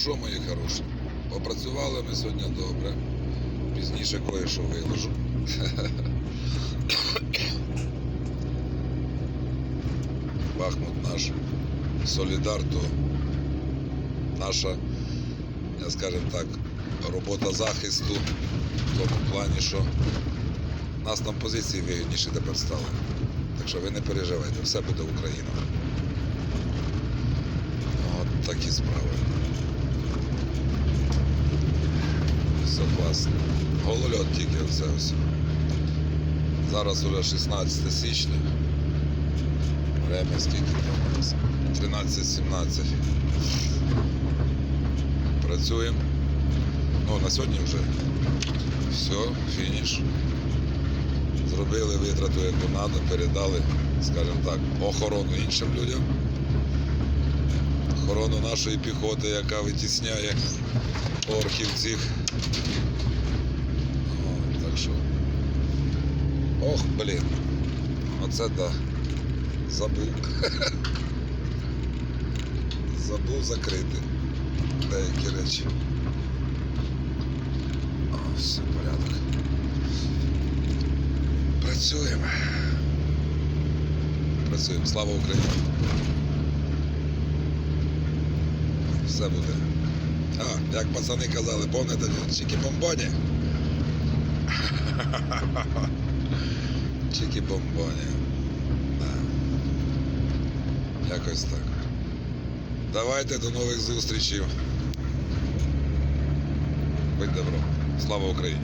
що, мої хороші? Попрацювали ми сьогодні добре. Пізніше кое-що виложу. Бахмут наш Солідар, то наша, я скажем так, робота захисту в тому плані, що нас там позиції вигідніші тепер стали. Так що ви не переживайте, все буде Україна. От такі справи. Все класно. Голольот тільки оце ось. Зараз уже 16 січня. Время скільки там у нас? 13-17. Працюємо. Ну, на сьогодні вже все, фініш. Зробили витрату, яку треба, передали, скажімо так, охорону іншим людям. Охорону нашої піхоти, яка витісняє орків цих. О, так що. Ох, блін. Оце да. Забув. Забув закрити деякі речі. О, все, порядок. Працюємо. Працюємо. Слава Україні. Все буде. А, як пацани казали, помните, чікі-бомбоні? Чікі-бомбоні. Да. Якось так. Давайте до нових зустрічей. Будь добро. Слава Україні!